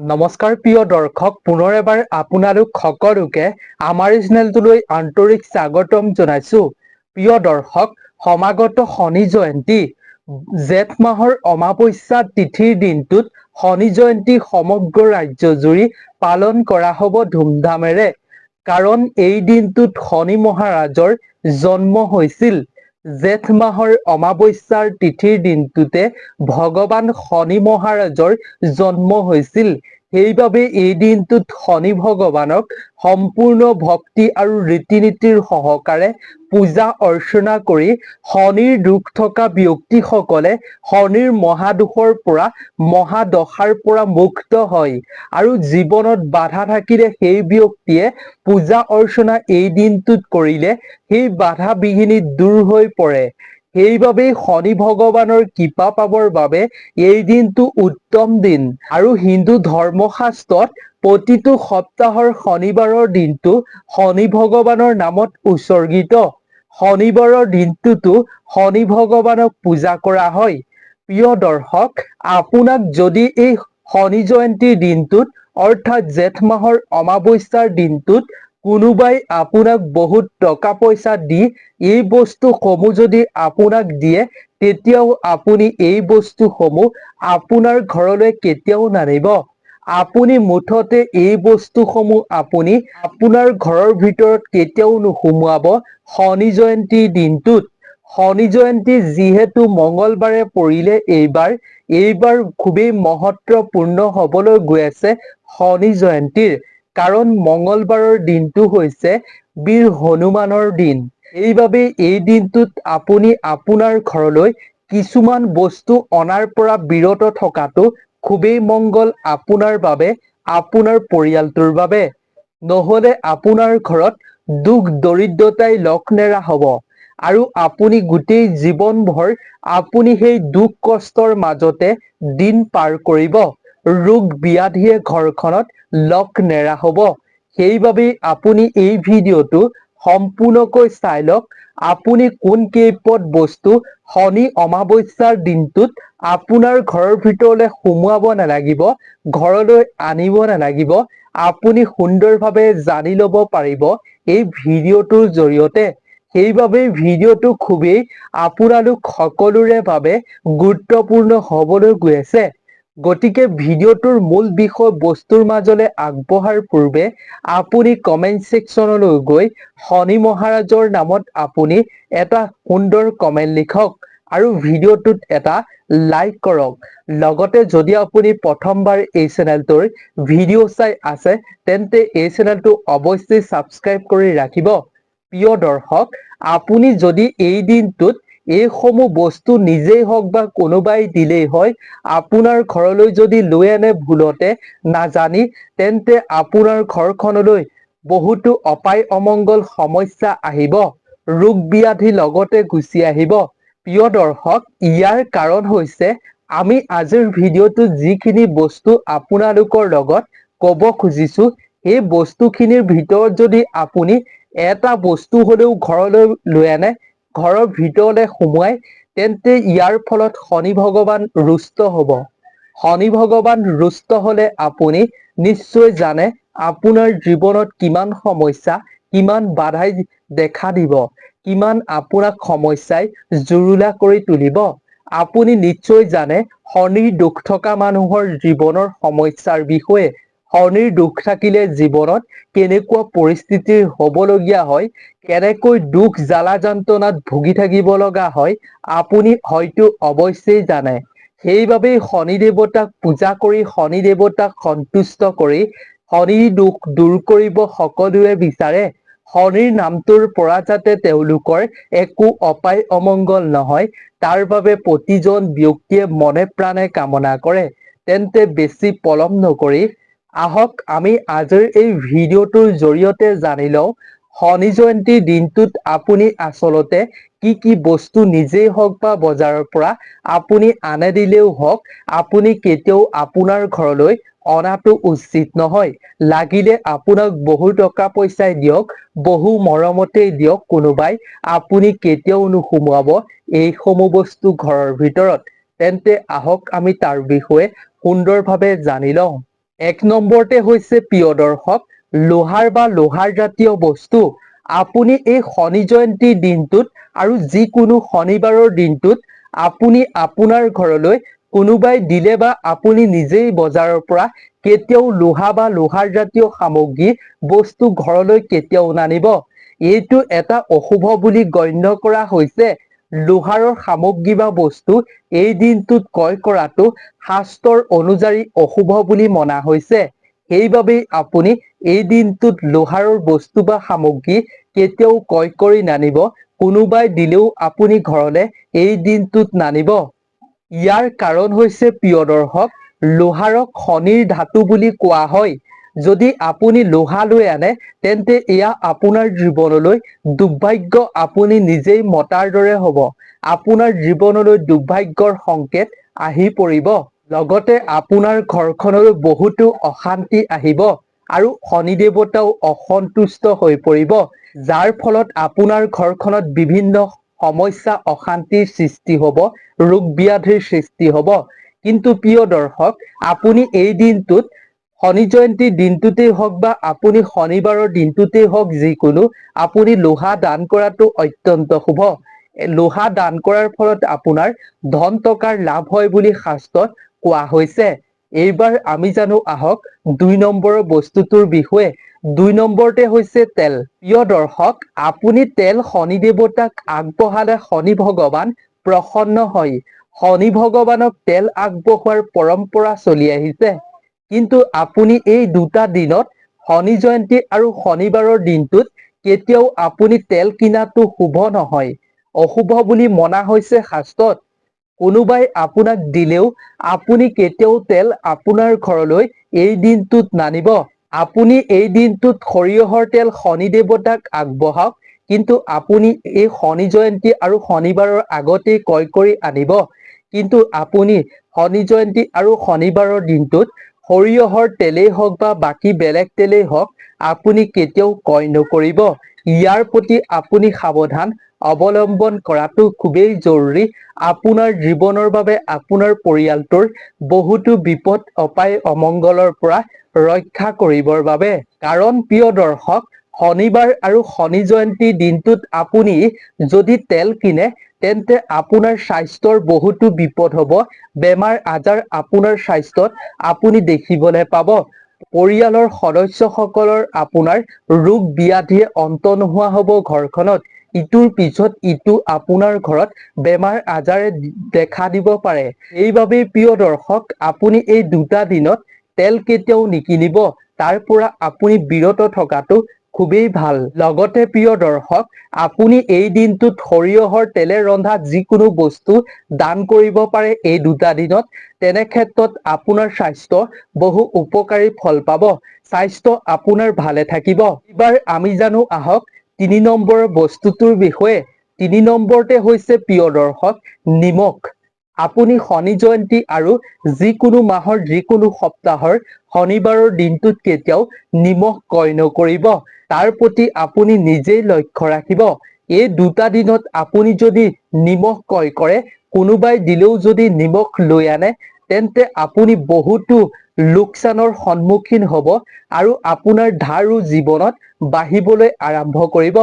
নমস্কাৰ প্ৰিয় দৰ্শক, পুনৰ এবাৰ আপোনালোক সকলোকে আমাৰ চেনেলটোলৈ আন্তৰিক স্বাগতম জনাইছো। প্ৰিয় দৰ্শক, সমাগত শনি জয়ন্তী। জেঠ মাহৰ অমাৱস্যা তিথিৰ দিনটোত শনি জয়ন্তী সমগ্ৰ ৰাজ্যজুৰি পালন কৰা হ'ব ধুমধামেৰে। কাৰণ এই দিনটোত শনি মহাৰাজৰ জন্ম হৈছিল। জেঠ মাহৰ অমাৱস্যাৰ তিথিৰ দিনটোতে ভগৱান শনি মহাৰাজৰ জন্ম হৈছিল। সেইবাবে এই দিনটোত শনি ভগৱানক সম্পূৰ্ণ ভক্তি আৰু ৰীতি নীতিৰ সহকাৰে পূজা অৰ্চনা কৰি শনিৰ দুখ থকা ব্যক্তিসকলে শনিৰ মহাদোষৰ পৰা, মহাদশাৰ পৰা মুক্ত হয় আৰু জীৱনত বাধা থাকিলে সেই ব্যক্তিয়ে পূজা অৰ্চনা এই দিনটোত কৰিলে সেই বাধা বিঘিনি দূৰ হৈ পৰে। সেইবাবেই শনি ভগৱানৰ কৃপা পাবৰ বাবে এই দিনটো উত্তম দিন। আৰু হিন্দু ধৰ্মশাস্ত্ৰত প্ৰতিটো সপ্তাহৰ শনিবাৰৰ দিনটো শনি ভগৱানৰ নামত উৎসৰ্গিত। শনিবাৰৰ দিনটোতো শনি ভগৱানক পূজা কৰা হয়। প্ৰিয় দৰ্শক, আপোনাক যদি এই শনি জয়ন্তীৰ দিনটোত, অৰ্থাৎ জেঠ মাহৰ অমাৱস্যাৰ দিনটোত কোনোবাই আপোনাক বহুত টকা পইচা দি এই বস্তুসমূহ যদি আপোনাক দিয়ে, তেতিয়াও আপুনি এই বস্তুসমূহ আপোনাৰ ঘৰলৈ কেতিয়াও নানিব। আপুনি মুঠতে এই বস্তুসমূহ আপুনি আপোনাৰ ঘৰৰ ভিতৰত কেতিয়াও নোসোমোৱাব। শনি জয়ন্তীৰ দিনটোত, শনি জয়ন্তী যিহেতু মঙ্গলবাৰে পৰিলে এইবাৰ এইবাৰ খুবেই মহত্বপূৰ্ণ হবলৈ গৈ আছে শনি জয়ন্তীৰ। কাৰণ মঙ্গলবাৰৰ দিনটো হৈছে বীৰ হনুমানৰ দিন। এইবাবে এই দিনটোত আপুনি আপোনাৰ ঘৰলৈ কিছুমান বস্তু অনাৰ পৰা বিৰত থকাটো খুবেই মংগল আপোনাৰ বাবে, আপোনাৰ পৰিয়ালটোৰ বাবে। নহলে আপোনাৰ ঘৰত দুখ, দৰিদ্ৰতাই লগ নেৰা হব। আৰু আপুনি গোটেই জীৱনভৰ আপুনি সেই দুখ কষ্টৰ মাজতে দিন পাৰ কৰিব। ৰোগ ব্যাধিয়ে ঘৰখনত লগ নেৰা হব। সেইবাবেই আপুনি এই ভিডিঅ'টো সম্পূৰ্ণকৈ চাই লওক। আপুনি কোন কেইপদ বস্তু শনি অমাৱস্যাৰ দিনটোত আপোনাৰ ঘৰৰ ভিতৰলৈ সোমোৱাব নালাগিব, ঘৰলৈ আনিব নালাগিব, আপুনি সুন্দৰভাৱে জানি ল'ব পাৰিব এই ভিডিঅ'টোৰ জৰিয়তে। সেইবাবে ভিডিঅ'টো খুবেই আপোনালোক সকলোৰে বাবে গুৰুত্বপূৰ্ণ হবলৈ গৈ আছে। গতিকে ভিডিঅ'টোৰ মূল বিষয় বস্তুৰ মাজলৈ আগবঢ়াৰ পূৰ্বে আপুনি কমেন্ট ছেকশ্যনলৈ গৈ শনি মহাৰাজৰ নামত আপুনি এটা সুন্দৰ কমেন্ট লিখক আৰু ভিডিঅ'টোত এটা লাইক কৰক। লগতে যদি আপুনি প্ৰথমবাৰ এই চেনেলটোৰ ভিডিঅ' চাই আছে, তেন্তে এই চেনেলটো অৱশ্যেই ছাবস্ক্ৰাইব কৰি ৰাখিব। প্ৰিয় দৰ্শক, আপুনি যদি এই দিনটোত এইসমূহ বস্তু নিজেই হওক বা কোনোবাই দিলেই হয়, আপোনাৰ ঘৰলৈ যদি লৈ আনে ভুলতে নাজানি, তেন্তে আপোনাৰ ঘৰখনলৈ বহুতো অপায় অমংগল সমস্যা আহিব, ৰোগ ব্যাধি লগতে গুচি আহিব। প্ৰিয় দৰ্শক, ইয়াৰ কাৰণ হৈছে, আমি আজিৰ ভিডিঅ'টোত যিখিনি বস্তু আপোনালোকৰ লগত কব খুজিছো, সেই বস্তুখিনিৰ ভিতৰত যদি আপুনি এটা বস্তু হলেও ঘৰলৈ লৈ আনে ঘৰৰ ভিতৰলৈ সোমোৱাই, তেন্তে ইয়াৰ ফলত শনি ভগৱান ৰুষ্ট হব। শনি ভগৱান ৰুষ্ট হলে আপুনি নিশ্চয় জানে আপোনাৰ জীৱনত কিমান সমস্যা, কিমান বাধাই দেখা দিব, কিমান আপোনাক সমস্যাই জুৰুলা কৰি তুলিব। আপুনি নিশ্চয় জানে শনিৰ দুখ থকা মানুহৰ জীৱনৰ সমস্যাৰ বিষয়ে শনিৰ দুখ থাকিলে জীৱনত কেনেকুৱা পৰিস্থিতিৰ হবলগীয়া হয়, কেনেকৈ দুখ জ্বালা যন্ত্ৰণাত ভুগি থাকিব লগা হয়, আপুনি হয়তো অৱশ্যেই জানে। সেইবাবেই শনি দেৱতাক পূজা কৰি শনি দেৱতাক সন্তুষ্ট কৰি শনিৰ দুখ দূৰ কৰিব সকলোৱে বিচাৰে। শনিৰ নামটোৰ পৰা যাতে তেওঁলোকৰ একো অপায় অমংগল নহয়, তাৰ বাবে প্ৰতিজন ব্যক্তিয়ে মনে প্ৰাণে কামনা কৰে। তেন্তে বেছি পলম নকৰি আহক, আমি আজিৰ এই ভিডিঅ'টোৰ জৰিয়তে জানি লওঁ, শনি জয়ন্তীৰ দিনটোত আপুনি আচলতে কি কি বস্তু নিজেই হওক বা বজাৰৰ পৰা আপুনি আনে দিলেও হওক, আপুনি কেতিয়াও আপোনাৰ ঘৰলৈ অনাটো উচিত নহয়। লাগিলে আপোনাক বহু টকা পইচাই দিয়ক, বহু মৰমতেই দিয়ক, কোনোবাই আপুনি কেতিয়াও নোসোমোৱাব এইসমূহ বস্তু ঘৰৰ ভিতৰত। তেন্তে আহক, আমি তাৰ বিষয়ে সুন্দৰভাৱে জানি লওঁ। এক নম্বৰতে হৈছে প্ৰিয় দৰ্শক লোহাৰ বা লোহাৰ জাতীয় বস্তু। আপুনি এই শনি জয়ন্তীৰ দিনটোত আৰু যিকোনো শনিবাৰৰ দিনটোত আপুনি আপোনাৰ ঘৰলৈ কোনোবাই দিলে বা আপুনি নিজেই বজাৰৰ পৰা কেতিয়াও লোহা বা লোহাৰ জাতীয় সামগ্ৰী, বস্তু ঘৰলৈ কেতিয়াও নানিব। এইটো এটা অশুভ বুলি গণ্য কৰা হৈছে। লোহাৰৰ সামগ্ৰী বা বস্তু এই দিনটোত ক্ৰয় কৰাটো শাস্ত্ৰৰ অনুযায়ী অশুভ বুলি মনা হৈছে। সেইবাবেই আপুনি এই দিনটোত লোহাৰৰ বস্তু বা সামগ্ৰী কেতিয়াও ক্ৰয় কৰি নানিব, কোনোবাই দিলেও আপুনি ঘৰলে এই দিনটোত নানিব। ইয়াৰ কাৰণ হৈছে প্ৰিয় দৰ্শক, লোহাৰক শনিৰ ধাতু বুলি কোৱা হয়। যদি আপুনি লোহা লৈ আনে, তেন্তে এয়া আপোনাৰ জীৱনলৈ দুৰ্ভাগ্য, আপুনি নিজেই মতাৰ দৰে হ'ব। আপোনাৰ জীৱনলৈ দুৰ্ভাগ্যৰ সংকেত আহি পৰিব। লগতে আপোনাৰ ঘৰখনলৈ বহুতো অশান্তি আহিব আৰু শনি দেৱতাও অসন্তুষ্ট হৈ পৰিব, যাৰ ফলত আপোনাৰ ঘৰখনত বিভিন্ন সমস্যা, অশান্তিৰ সৃষ্টি হ'ব, ৰোগ ব্যাধিৰ সৃষ্টি হ'ব। কিন্তু প্ৰিয় দৰ্শক, আপুনি এই দিনটোত শনি জয়ন্তীৰ দিনটোতেই হওক বা আপুনি শনিবাৰৰ দিনটোতেই হওক যিকোনো, আপুনি লোহা দান কৰাটো অত্যন্ত শুভ। লোহা দান কৰাৰ ফলত আপোনাৰ ধন টকাৰ লাভ হয় বুলি শাস্ত্ৰত কোৱা হৈছে। এইবাৰ আমি জানো আহক দুই নম্বৰৰ বস্তুটোৰ বিষয়ে। দুই নম্বৰতে হৈছে তেল। প্ৰিয় দৰ্শক, আপুনি তেল শনি দেৱতাক আগবঢ়ালে শনি ভগৱান প্ৰসন্ন হয়। শনি ভগৱানক তেল আগবঢ়োৱাৰ পৰম্পৰা চলি আহিছে। কিন্তু আপুনি এই দুটা দিনত, শনি জয়ন্তী আৰু শনিবাৰৰ দিনটোত কেতিয়াও আপুনি তেল কিনাটো শুভ নহয়। অশুভ বুলি মনা হৈছে শাস্ত্ৰত, কোনোবাই আপোনাক দিলেও আপুনি কেতিয়াও তেল আপোনাৰ ঘৰলৈ এই দিনটোত নানিব। আপুনি এই দিনটোত সৰিয়হৰ তেল শনি দেৱতাক আগবঢ়াওক, কিন্তু আপুনি এই শনি জয়ন্তী আৰু শনিবাৰৰ আগতেই ক্ৰয় কৰি আনিব। কিন্তু আপুনি শনি জয়ন্তী আৰু শনিবাৰৰ দিনটোত সৰিয়হৰ তেলেই হওক বা বাকী বেলেগ তেলেই হওক আপুনি কেতিয়াও ক্ৰয় নকৰিব। ইয়াৰ প্ৰতি আপুনি সাৱধান অৱলম্বন কৰাটো খুবেই জৰুৰী। আপোনাৰ জীৱনৰ বাবে আপোনাৰ পৰিয়ালটোৰ বহুতো বিপদ অপায় অমংগলৰ পৰা ৰক্ষা কৰিবৰ বাবে। কাৰণ প্ৰিয় দৰ্শক শনিবাৰ আৰু শনি জয়ন্তীৰ দিনটোত আপুনি যদি তেল কিনে তেন্তে আপোনাৰ স্বাস্থ্যৰ বহুতো বিপদ হ'ব। বেমাৰ আজাৰ আপোনাৰ স্বাস্থ্যত আপুনি দেখিবলৈ পাব। পৰিয়ালৰ সদস্যসকলৰ আপোনাৰ ৰোগ ব্যাধিয়ে অন্ত নোহোৱা হ'ব ঘৰখনত। ইটোৰ পিছত ইটো আপোনাৰ ঘৰত বেমাৰ আজাৰে দেখা দিব পাৰে। এইবাবেই প্ৰিয় দৰ্শক, আপুনি এই দুটা দিনত তেল কেতিয়াও নিকিনিব। তাৰ পৰা আপুনি বিৰত থকাটো খুবেই ভালো। লগতে প্ৰিয় দৰ্শক, আপুনি এই দিনটোত সৰিয়হৰ তেলে ৰন্ধা যিকোনো বস্তু দান কৰিব পাৰে এই দুটা দিনত। তেনে ক্ষেত্ৰত আপোনাৰ স্বাস্থ্য বহু উপকাৰী ফল পাব। স্বাস্থ্য আপোনাৰ ভালে থাকিব। এইবাৰ আমি জানো আহক তিনি নম্বৰ বস্তুটোৰ বিষয়ে। তিনি নম্বৰতে হৈছে প্ৰিয় দৰ্শক, নিমখ। আপুনি শনি জয়ন্তী আৰু যিকোনো মাহৰ যিকোনো সপ্তাহৰ শনিবাৰৰ দিনটোত কেতিয়াও নিমখ ক্ৰয় নকৰিব। তাৰ প্ৰতি আপুনি নিজেই লক্ষ্য ৰাখিব। এই দুটা দিনত আপুনি যদি নিমখ ক্ৰয় কৰে, কোনোবাই দিলেও যদি নিমখ লৈ আনে তেন্তে আপুনি বহুতো লোকচানৰ সন্মুখীন হ'ব আৰু আপোনাৰ ধাৰো জীৱনত বাঢ়িবলৈ আৰম্ভ কৰিব।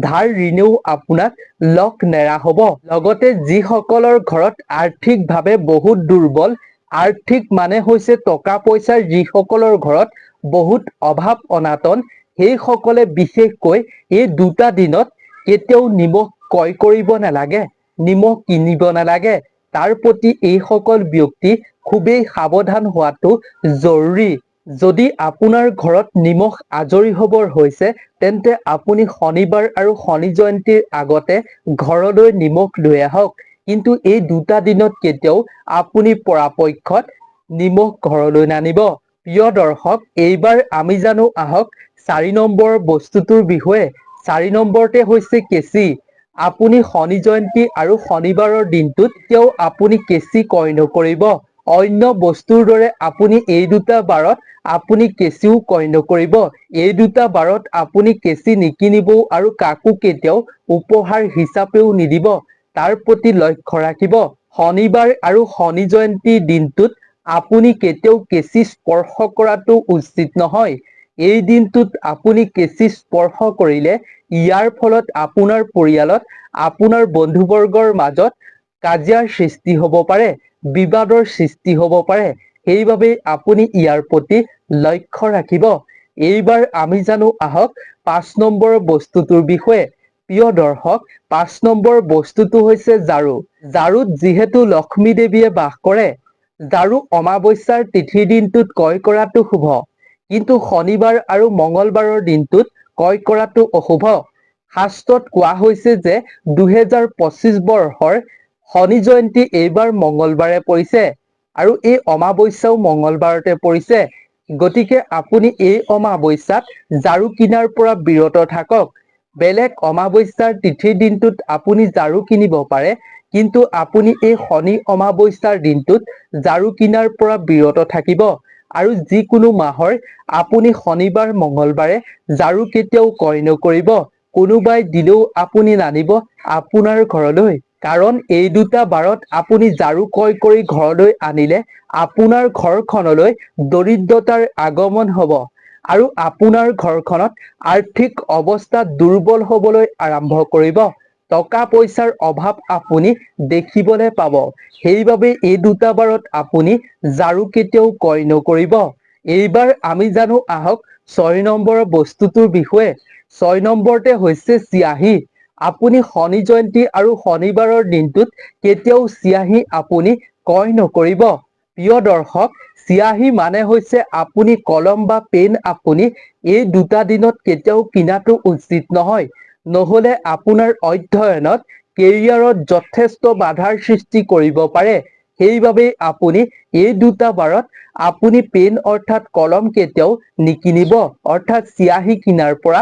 ধাৰ ঋণেও আপোনাক লগ নেৰা হ'ব। লগতে যিসকলৰ ঘৰত আৰ্থিকভাৱে বহুত দুৰ্বল, আৰ্থিক মানে হৈছে টকা পইচাৰ যিসকলৰ ঘৰত বহুত অভাৱ অনাটন সেইসকলে বিশেষকৈ এই দুটা দিনত কেতিয়াও নিমখ ক্ৰয় কৰিব নালাগে, নিমখ কিনিব নালাগে। তাৰ প্ৰতি এইসকল ব্যক্তি খুবেই সাৱধান হোৱাটো জৰুৰী। যদি আপোনাৰ ঘৰত নিমখ আজৰি হবৰ হৈছে তেন্তে আপুনি শনিবাৰ আৰু শনি জয়ন্তীৰ আগতে ঘৰলৈ নিমখ লৈ আহক। কিন্তু এই দুটা দিনত কেতিয়াও আপুনি পৰাপক্ষত নিমখ ঘৰলৈ নানিব। প্ৰিয় দৰ্শক এইবাৰ আমি জানো আহক চাৰি নম্বৰ বস্তুটোৰ বিষয়ে। চাৰি নম্বৰতে হৈছে কেঁচি। আপুনি শনি জয়ন্তী আৰু শনিবাৰৰ দিনটোত কেতিয়াও আপুনি কেঁচি ক্ৰয় নকৰিব? অন্য বস্তুৰ দৰে আপুনি এই দুটা বাৰত আপুনি কেঁচিও ক্ৰয় নকৰিব। এই দুটা বাৰত আপুনি কেঁচি নিকিনিবও আৰু কাকো কেতিয়াও উপহাৰ হিচাপেও নিদিব। তাৰ প্ৰতি লক্ষ্য ৰাখিব। শনিবাৰ আৰু শনি জয়ন্তীৰ দিনটোত আপুনি কেতিয়াও কেঁচি স্পৰ্শ কৰাটো উচিত নহয়। এই দিনটোত আপুনি কেঁচি স্পৰ্শ কৰিলে, ইয়াৰ ফলত আপোনাৰ পৰিয়ালত, আপোনাৰ বন্ধুবৰ্গৰ মাজত কাজিয়াৰ সৃষ্টি হ'ব পাৰে, বিবাদৰ সৃষ্টি হ'ব পাৰে। সেইবাবে আপুনি ইয়াৰ প্ৰতি লক্ষ্য ৰাখিব। এইবাৰ আমি জানো আহক পাঁচ নম্বৰ বস্তুটোৰ বিষয়ে। প্ৰিয় দৰ্শক, পাঁচ নম্বৰ বস্তুটো হৈছে ঝাৰু ঝাৰুত যিহেতু লক্ষ্মী দেৱীয়ে বাস কৰে ঝাৰু অমাৱস্যাৰ তিথিৰ দিনটোত ক্ৰয় কৰাটো শুভ। কিন্তু শনিবাৰ আৰু মঙলবাৰৰ দিনটোত ক্ৰয় কৰাটো অশুভ। শাস্ত্ৰত কোৱা হৈছে যে দুহেজাৰ পঁচিছ বৰ্ষৰ শনি জয়ন্তী এইবাৰ মঙলবাৰে পৰিছে আৰু এই অমাৱস্যাও মঙলবাৰতে পৰিছে। গতিকে আপুনি এই অমাৱস্যাত ঝাৰু কিনাৰ পৰা বিৰত থাকক। বেলেগ অমাৱস্যাৰ তিথিৰ দিনটোত আপুনি ঝাৰু কিনিব পাৰে কিন্তু আপুনি এই শনি অমাৱস্যাৰ দিনটোত ঝাৰু কিনাৰ পৰা বিৰত থাকিব। আৰু যিকোনো মাহৰ আপুনি শনিবাৰ মঙলবাৰে ঝাৰু কেতিয়াও ক্ৰয় নকৰিব। কোনোবাই দিলেও আপুনি নানিব আপোনাৰ ঘৰলৈ। কাৰণ এই দুটা বাৰত আপুনি ঝাৰু ক্ৰয় কৰি ঘৰলৈ আনিলে আপোনাৰ ঘৰখনলৈ দৰিদ্ৰতাৰ আগমন হ'ব আৰু আপোনাৰ ঘৰখনত আৰ্থিক অৱস্থা দুৰ্বল হ'বলৈ আৰম্ভ কৰিব। টকা পইচাৰ অভাৱ আপুনি দেখিবলৈ পাব। সেইবাবে এই দুটা বাৰত আপুনি ঝাৰু কেতিয়াও ক্ৰয় নকৰিব। এইবাৰ আমি জানো আহক ছয় নম্বৰ বস্তুটোৰ বিষয়ে। ছয় নম্বৰতে হৈছে চিয়াহী। আপুনি শনি জয়ন্তী আৰু শনিবাৰৰ দিনটোত কেতিয়াও চিয়াহী আপুনি ক্ৰয় নকৰিব। প্ৰিয় দৰ্শক, চিয়াহী মানে হৈছে আপুনি কলম বা পেন আপুনি এই দুটা দিনত কেতিয়াও কিনাটো উচিত নহয়। নহ'লে আপোনাৰ অধ্যয়নত কেৰিয়াৰত যথেষ্ট বাধাৰ সৃষ্টি কৰিব পাৰে। সেইবাবে আপুনি এই দুটা বাৰত আপুনি পেন অৰ্থাৎ কলম কেতিয়াও নিকিনিব। অৰ্থাৎ চিয়াহী কিনাৰ পৰা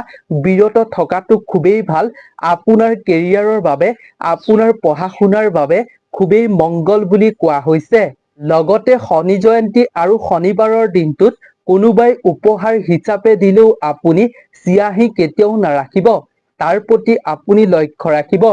থকাটো খুবেই ভালো। আপোনাৰ কেৰিয়াৰৰ বাবে, আপোনাৰ পঢ়া শুনাৰ বাবে খুবেই মংগল বুলি কোৱা হৈছে। লগতে শনি জয়ন্তী আৰু শনিবাৰৰ দিনটোত কোনোবাই উপহাৰ হিচাপে দিলেও আপুনি চিয়াহী কেতিয়াও নাৰাখিব। তাৰ প্ৰতি আপুনি লক্ষ্য ৰাখিব।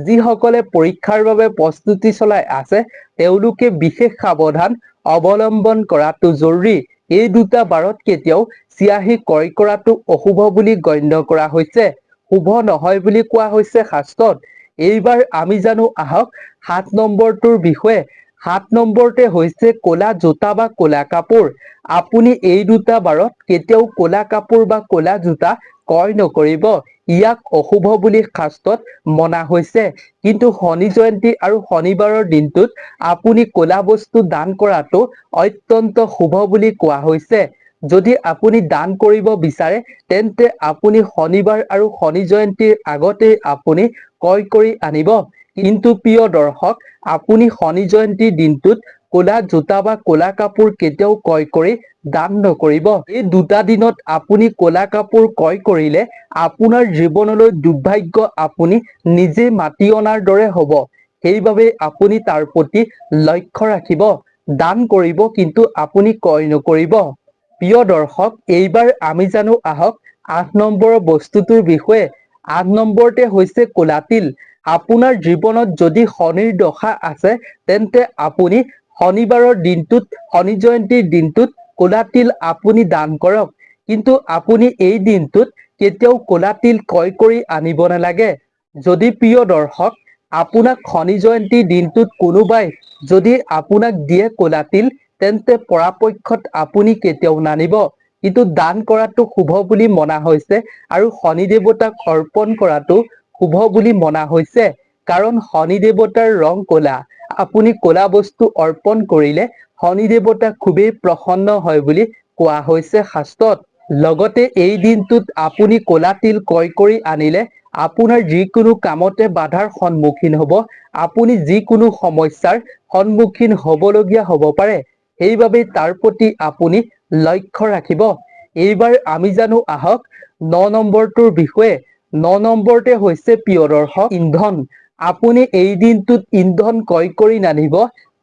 যিসকলে পৰীক্ষাৰ বাবে প্ৰস্তুতি চলাই আছে, তেওঁলোকে বিশেষ সাৱধান অৱলম্বন কৰাটো জৰুৰী। এই দুটা বাৰত কেতিয়াও চিয়াহী ক্ৰয় কৰাটো অশুভ বুলি গণ্য কৰা হৈছে। শুভ নহয় বুলি কোৱা হৈছে শাস্ত্ৰত। এইবাৰ আমি জানো আহক সাত নম্বৰটোৰ বিষয়ে। সাত নম্বৰতে হৈছে ক'লা জোতা বা ক'লা কাপোৰ। আপুনি এই দুটা বাৰত কেতিয়াও ক'লা কাপোৰ বা ক'লা জোতা ক্ৰয় নকৰিব। ইয়াক অশুভ বুলি শাস্ত্ৰত মনা হৈছে। কিন্তু শনি জয়ন্তী আৰু শনিবাৰৰ দিনটোত আপুনি ক'লা বস্তু দান কৰাটো অত্যন্ত শুভ বুলি কোৱা হৈছে। যদি আপুনি দান কৰিব বিচাৰে, তেন্তে আপুনি শনিবাৰ আৰু শনি জয়ন্তীৰ আগতেই আপুনি ক্ৰয় কৰি আনিব। কিন্তু প্ৰিয় দৰ্শক, আপুনি শনি জয়ন্তীৰ দিনটোত ক'লা জোতা বা ক'লা কাপোৰ কেতিয়াও ক্ৰয় কৰি দান নকৰিব। এই দুটা দিনত আপুনি ক'লা কাপোৰ ক্ৰয় কৰিলে আপোনাৰ জীৱনলৈ দুৰ্ভাগ্য আপুনি নিজে মাতি অনাৰ দৰে হ'ব। সেইবাবে আপুনি তাৰ প্ৰতি লক্ষ্য ৰাখিব। দান কৰিব কিন্তু আপুনি ক্ৰয় নকৰিব। প্ৰিয় দৰ্শক, এইবাৰ আমি জানো আহক আঠ নম্বৰৰ বস্তুটোৰ বিষয়ে। আঠ নম্বৰতে হৈছে ক'লা তিল আপোনাৰ জীৱনত যদি শনিৰ দশা আছে, তেন্তে আপুনি শনিবাৰৰ দিনটোত, শনি জয়ন্তীৰ দিনটোত ক'লা আপুনি দান কৰক। কিন্তু আপুনি এই দিনটোত কেতিয়াও ক'লা তিল ক্ৰয় কৰি আনিব নালাগে। যদি প্ৰিয় দৰ্শক, আপোনাক শনি জয়ন্তী দিনটোত কোনোবাই যদি আপোনাক দিয়ে ক'লা তিল তেন্তে পৰাপক্ষত আপুনি কেতিয়াও নানিব। কিন্তু দান কৰাটো শুভ বুলি মনা হৈছে আৰু শনি দেৱতাক অৰ্পণ কৰাটো শুভ বুলি মনা হৈছে, কাৰণ শনি দেৱতাৰ ৰং ক'লা। আপুনি ক'লা বস্তু অৰ্পণ কৰিলে শনি দেৱতা খুবেই প্ৰসন্ন হয় বুলি কোৱা হৈছে শাস্ত্ৰত। লগতে এই দিনটোত আপুনি ক'লা তিল ক্ৰয় কৰি আনিলে আপোনাৰ যিকোনো কামতে বাধাৰ সন্মুখীন হ'ব। আপুনি যিকোনো সমস্যাৰ সন্মুখীন হ'বলগীয়া হ'ব পাৰে। সেইবাবে তাৰ প্ৰতি আপুনি লক্ষ্য ৰাখিব। এইবাৰ আমি জানো আহক ন নম্বৰটোৰ বিষয়ে। ন নম্বৰতে হৈছে প্ৰিয় দৰ্শক ইন্ধন। আপুনি এই দিনটোত ইন্ধন ক্ৰয় কৰি নানিব,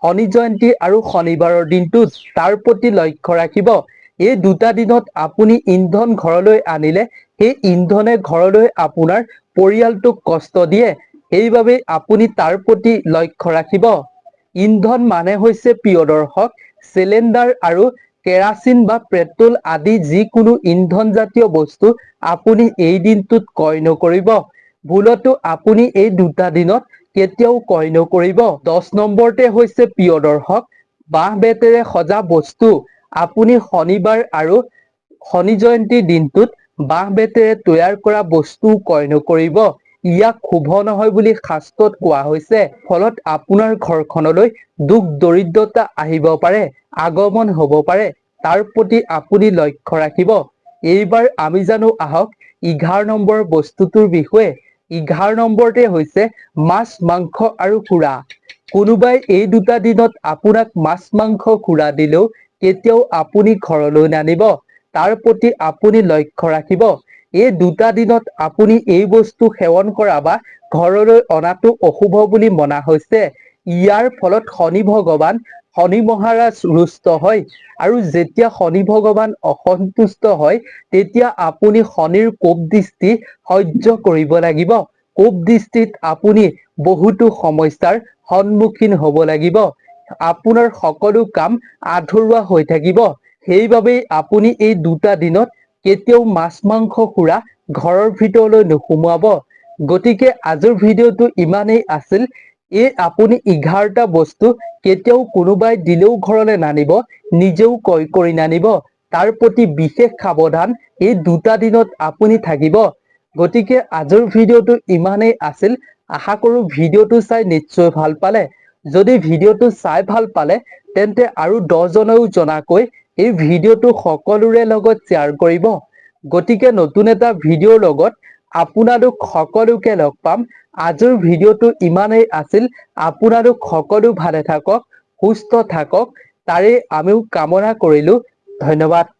শনি জয়ন্তী আৰু শনিবাৰৰ দিনটোত তাৰ প্ৰতি লক্ষ্য ৰাখিব। এই দুটা দিনত আপুনি ইন্ধন ঘৰলৈ আনিলে, সেই ইন্ধনে ঘৰলৈ আপোনাৰ পৰিয়ালটোক কষ্ট দিয়ে সেইবাবে আপুনি তাৰ প্ৰতি লক্ষ্য ৰাখিব। ইন্ধন মানে হৈছে প্ৰিয় দৰ্শক চিলিণ্ডাৰ আৰু কেৰাচিন বা পেট্ৰল আদি যিকোনো ইন্ধনজাতীয় বস্তু আপুনি এই দিনটোত ক্ৰয় নকৰিব। ভুলতো আপুনি এই দুটা দিনত কেতিয়াও ক্ৰয় নকৰিব। দহ নম্বৰতে হৈছে প্ৰিয় দৰ্শক, বাঁহ বেতেৰে সজা বস্তু। আপুনি শনিবাৰ আৰু শনি জয়ন্তীৰ দিনটোত বাঁহ বেতেৰে তৈয়াৰ কৰা বস্তু ক্ৰয় নকৰিব। ইয়াক শুভ নহয় বুলি শাস্ত্ৰত কোৱা হৈছে, ফলত আপোনাৰ ঘৰখনলৈ দুখ, দৰিদ্ৰতা আহিব পাৰে, আগমন হ'ব পাৰে, তাৰ প্ৰতি আপুনি লক্ষ্য ৰাখিব। এইবাৰ আমি জানো আহক এঘাৰ নম্বৰ বস্তুটোৰ বিষয়ে। এঘাৰ নম্বৰতে হৈছে মাছ, মাংস আৰু সুৰা। কোনোবাই এই দুটা দিনত আপোনাক মাছ, মাংস, সুৰা দিলেও কেতিয়াও আপুনি ঘৰলৈ নানিব। তাৰ প্ৰতি আপুনি লক্ষ্য ৰাখিব। এই দুটা দিনত আপুনি এই বস্তু সেৱন কৰা বা ঘৰলৈ অনাটো অশুভ বুলি মনা হৈছে। ইয়াৰ ফলত শনি ভগৱান, শনি মহাৰাজ ৰুষ্ট হয় আৰু যেতিয়া শনি ভগৱান অসন্তুষ্ট হয়, তেতিয়া আপুনি শনিৰ কোপ দৃষ্টি সহ্য কৰিব লাগিব। কোপ দৃষ্টিত আপুনি বহুতো সমস্যাৰ সন্মুখীন হ'ব লাগিব। আপোনাৰ সকলো কাম আধৰুৱা হৈ থাকিব। সেইবাবেই আপুনি এই দুটা দিনত কেতিয়াও মাছ মাংস সুৰা ঘৰৰ ভিতৰলৈ নোসোমোৱাব। গতিকে আজিৰ ভিডিঅ'টো ইমানেই আছিল। এই আপুনি এঘাৰটা বস্তু কেতিয়াও কোনোবাই দিলেও ঘৰলৈ নানিব, নিজেও ক্ৰয় কৰি নানিব। তাৰ প্ৰতি বিশেষ সাৱধান এই দুটা দিনত আপুনি থাকিব। গতিকে আজিৰ ভিডিঅ'টো ইমানেই আছিল। আশা কৰো ভিডিঅ'টো চাই নিশ্চয় ভালো পালে। যদি ভিডিঅ'টো চাই ভালো পালে, তেন্তে আৰু দহজনেও জনাকৈ এই ভিডিঅ'টো সকলোৰে লগত শ্বেয়াৰ কৰিব। গতিকে নতুন এটা ভিডিঅ'ৰ লগত আপোনালোক সকলোকে লগ পাম। আজিৰ ভিডিঅ'টো ইমানেই আছিল। আপোনালোক সকলো ভালে থাকক, সুস্থ থাকক। তাৰে আমিও কামনা কৰিলো। ধন্যবাদ।